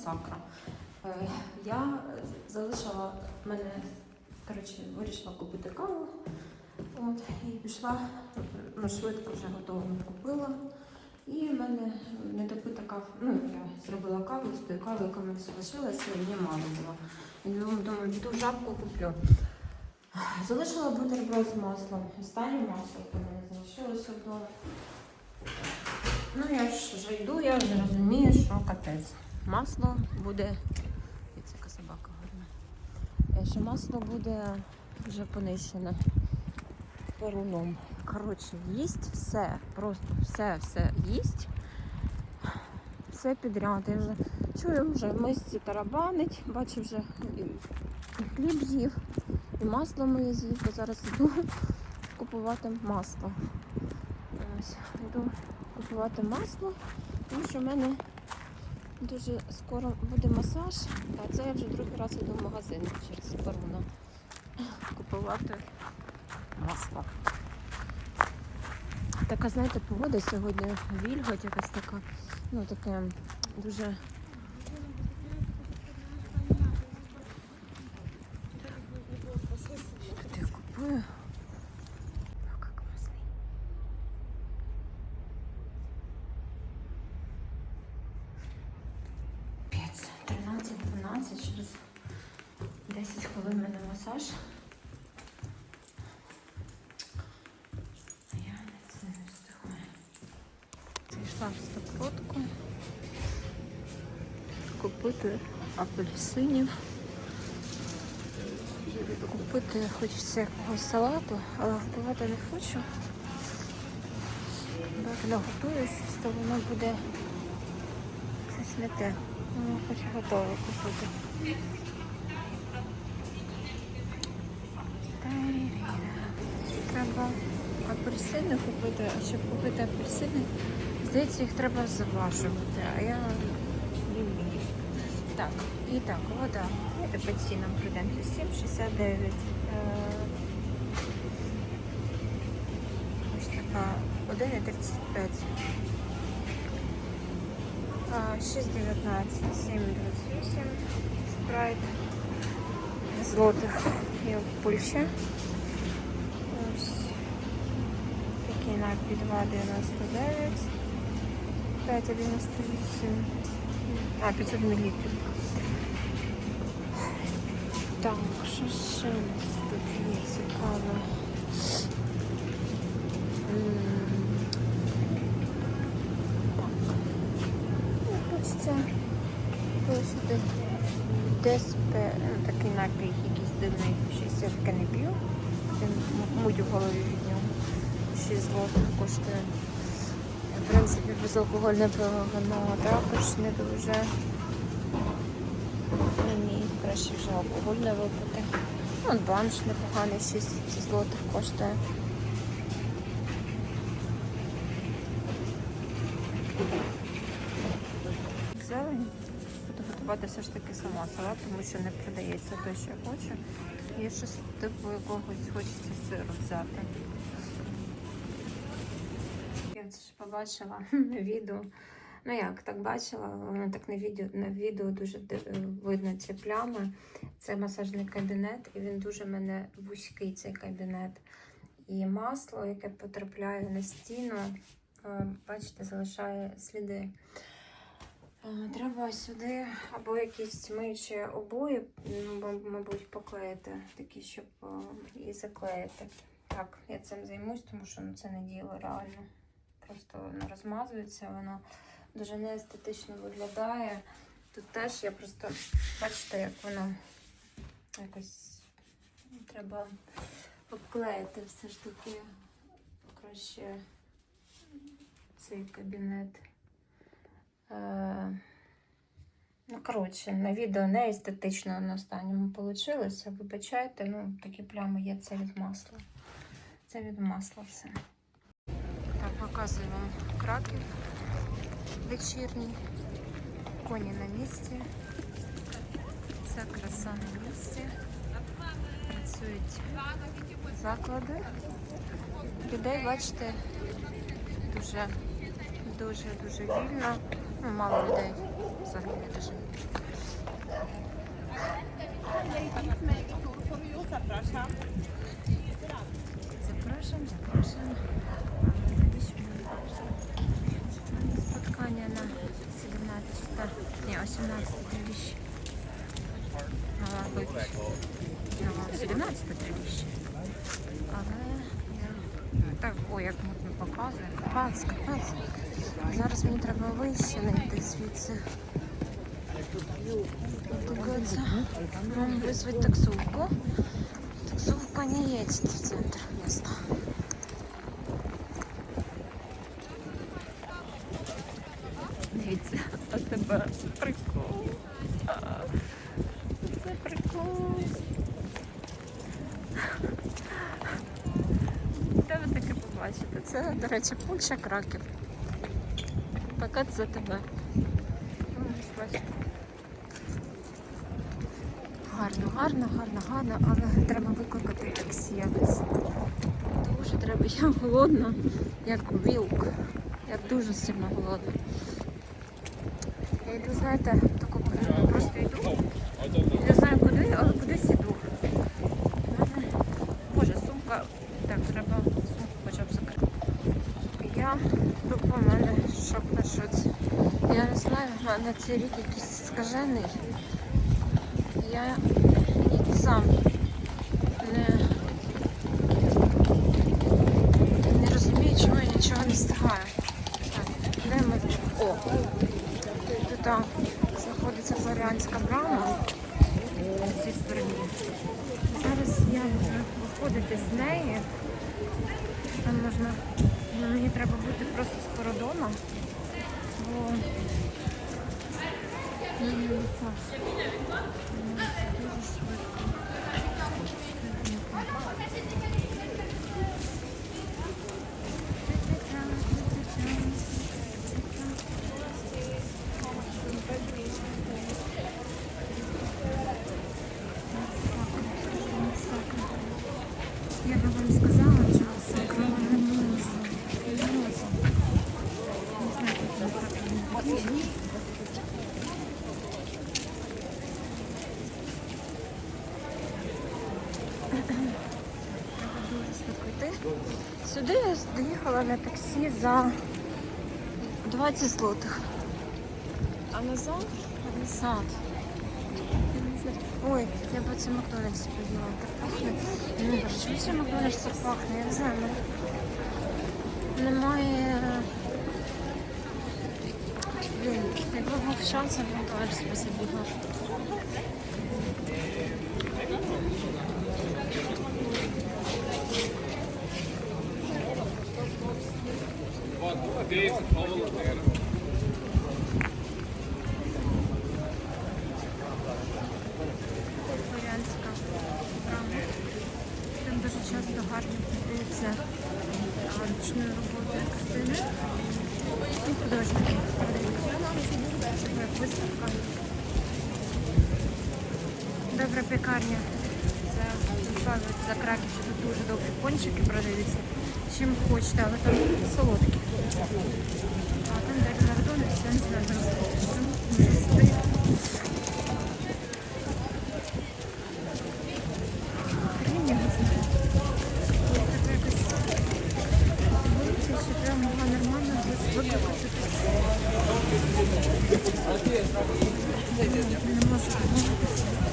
масакра. Е, Я залишила мене, коротше, вирішила купити каву. От, і пішла, ну, швидко вже готову купила. І в мене недопита кава. Ну, я зробила каву з тої кави, яка мені залишилася, її мало було. І думаю, піду жабку куплю. Залишила бутерброд з маслом. Останнє масло, яке в мене залишилося вдома. Ну, я ж вже йду, я вже розумію, що капець. Масло буде. Дивіться, яка собака гарна. Е, Що масло буде вже понищене перуном. Коротше, їсть все, просто все, все їсть. Все підряд. Я вже чую, вже в мисці тарабанить, бачу вже і хліб з'їв, і масло моє з'їв, бо зараз йду купувати масло. Ось, йду купувати масло, тому що в мене дуже скоро буде масаж, а це я вже другий раз йду в магазин через Баруна купувати масло. Така, знаєте, погода сьогодні вільготь якась така, ну таке дуже. Що я купую? Ох, як класний. П'ять, 13, 12, через 10 хвилин мене масаж. Я на це не встигаю. Зайшла в стокротку. Купити апельсинів. Купити хочеться якогось салату, але готувати не хочу. Бо наготую щось, то воно буде щось не те. Ну, хочу готове купити. Треба апельсини купити, а щоб купити апельсини, здається, їх треба заважувати, а я люблю. Так, і так, вода. Давайте по цінам пройдемося. 7,69. Е, Ось така 1,35. А, 6,19, 7,28. Спрайт. Злотих є в Польщі. Ось такий напій 2,99. 5,98. А, 500 мл. Так, що ще тут є цікаве? М, Так. Ну, Хочеться полишити ДСП, ну, такий напій, якийсь дивний, щось я таке не п'ю. Він муть у голові від нього. 6 злотих коштує. В принципі, безалкогольне пиво, воно також не дуже. Мені краще вже алкогольне випити. Вон банш непоганий, 6 злотих коштує. Готувати все ж таки сама салат, тому що не продається те, що я хочу. Є щось типу якогось хочеться сиру взяти. Я це ж побачила на відео. Ну як, так бачила, воно так на відео, на відео дуже видно ці плями. Це масажний кабінет, і він дуже мене вузький цей кабінет. І масло, яке потрапляє на стіну, е, бачите, залишає сліди. Е, Треба сюди або якісь миючі обої, ну, мабуть, поклеїти, такі, щоб е, і заклеїти. Так, я цим займусь, тому що ну, це не діло реально. Просто воно розмазується, воно дуже неестетично виглядає. Тут теж я просто, бачите, як воно якось треба обклеїти все ж таки краще цей кабінет. Е, Ну, коротше, на відео не естетично на останньому вийшло. Вибачайте, ну такі плями є, це від масла. Це від масла все. Так, показую вам Краків вечірній. Коні на місці. Вся краса на місці. Працюють заклади. Людей, бачите, дуже, дуже, дуже вільно. Мало людей. Взагалі дуже. Запрошуємо, запрошуємо. Spotkania na 17, nie 18 тривіщі. Мала бути на 17 тривіщі. Але я... Так, ой, як мутно показує. Капець, капець. Зараз мені треба вище не йти звідси. Нам визвать таксовку. Таксовка не едет в центр места. Дивіться, а тебе прикол. Це прикол. Де ви таке побачите? Це, до речі, Польща Краків. Поки це тебе. Гарно, гарно, гарно, гарно, але треба викликати таксі якось. Дуже треба. Я голодна, як вілк. Я дуже сильно голодна. Я йду, знаєте, таку просто йду. Не знаю куди, але кудись іду. У мене- Боже, сумка. Так, треба сумку хоча б закрити. Я тут у мене шок на шоці. Я в мене цей рік якийсь скажений. Я сам не, не розумію, чому я нічого не встигаю. Так, де ми? О! Тут знаходиться Флоріанська брама на. Зараз я буду виходити з неї. Там можна. Мені треба бути просто скоро вдома. Бо Thank you. Сюди я доїхала на таксі за 20 злотих. А назад? Назад. Не. Ой, я б це Макдональдс підняла. Так пахне. Ну, боже, чому це Макдональдс так пахне? Я не знаю. ну, Немає. Блін, якби був шанс, я б Макдональдс би забігла. Дворянська брама. Там дуже часто гарно продаються ручної роботи картини. І художники продають. Виставка. Добра пекарня. Це за Краків, що тут дуже добрі пончики продаються. Чим хочете, але там солодкі. А там далі Макдональдс, я не знаю, зараз не десь. Не